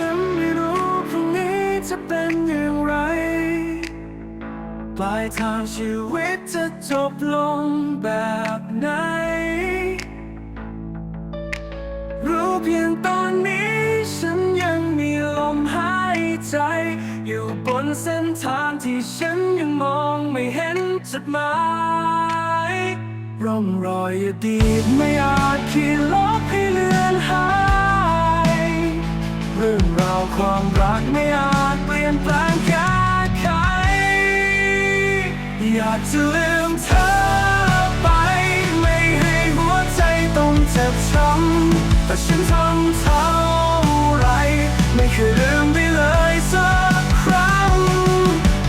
ฉันไม่รู้พรุ่งนี้จะเป็นอย่างไร ปลายทางชีวิตจะจบลงแบบไหน รู้เพียงตอนนี้ฉันยังมีลมหายใจ อยู่บนเส้นทางที่ฉันยังมองไม่เห็นจุดหมาย ร่องรอยอดีตไม่อาจขีดากจะลืมเธอไป ไม่ให้หัวใจต้องเจ็บช้ำแต่ฉันทำเท่าไร ไม่เคยลืมไปเลยสักครั้ง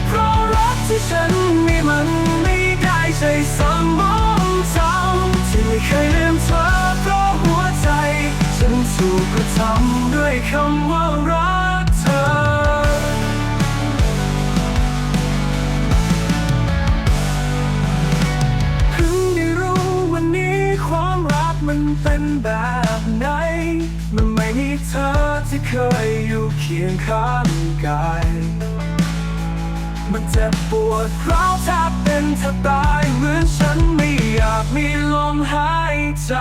เพราะรักที่ฉันมีมันไม่ได้ใช่สมองจำที่ไม่เคยลืมเธอเพราะหัวใจ ฉันถูกกระทำด้วยคำว่ารัก เป็นแบบไหนมันไม่มีเธอที่เคยอยู่เคียงข้างกาย มันเจ็บปวดร้าวแทบเป็นแทบตายเหมือนฉันไม่อยากมีลมหายใจ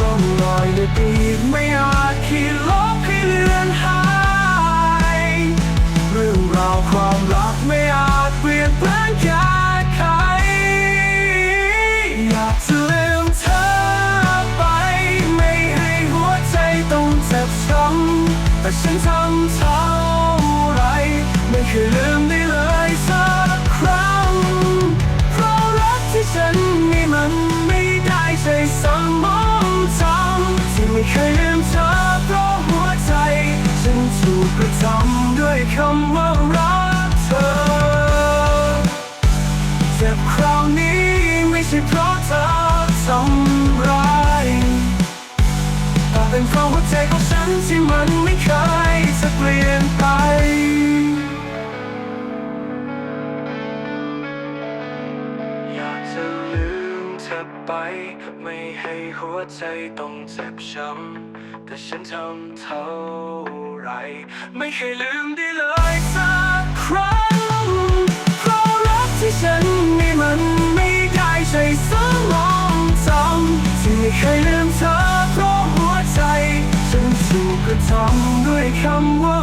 ร่องรอยในปีกไม่อาจขีดลบให้เลือนหา ฉันทำเท่าไรไม่เคยลืมได้เลยสักครั้ง เพราะรักที่ฉันมีมันไม่ได้ใช่สมองจำที่ไม่เคยลืมเธอเพราะหัวใจ ฉันถูกกระทำด้วยคำว่ารักเธอเจ็บคราวนี้ไม่ใช่เพราะเธอาหัวใจของฉันที่มันไม่เคยจะเปลี่ยนไป อยากจะลืมเธอไป ไม่ให้หัวใจต้องเจ็บช้ำ แต่ฉันทำเท่าไร ไม่เคยลืมได้เลยสักครั้งเพราะรักที่ฉันมีมันไม่ได้ใช่สมองจำที่ไม่เคยลืม ทำด้วยคำว่า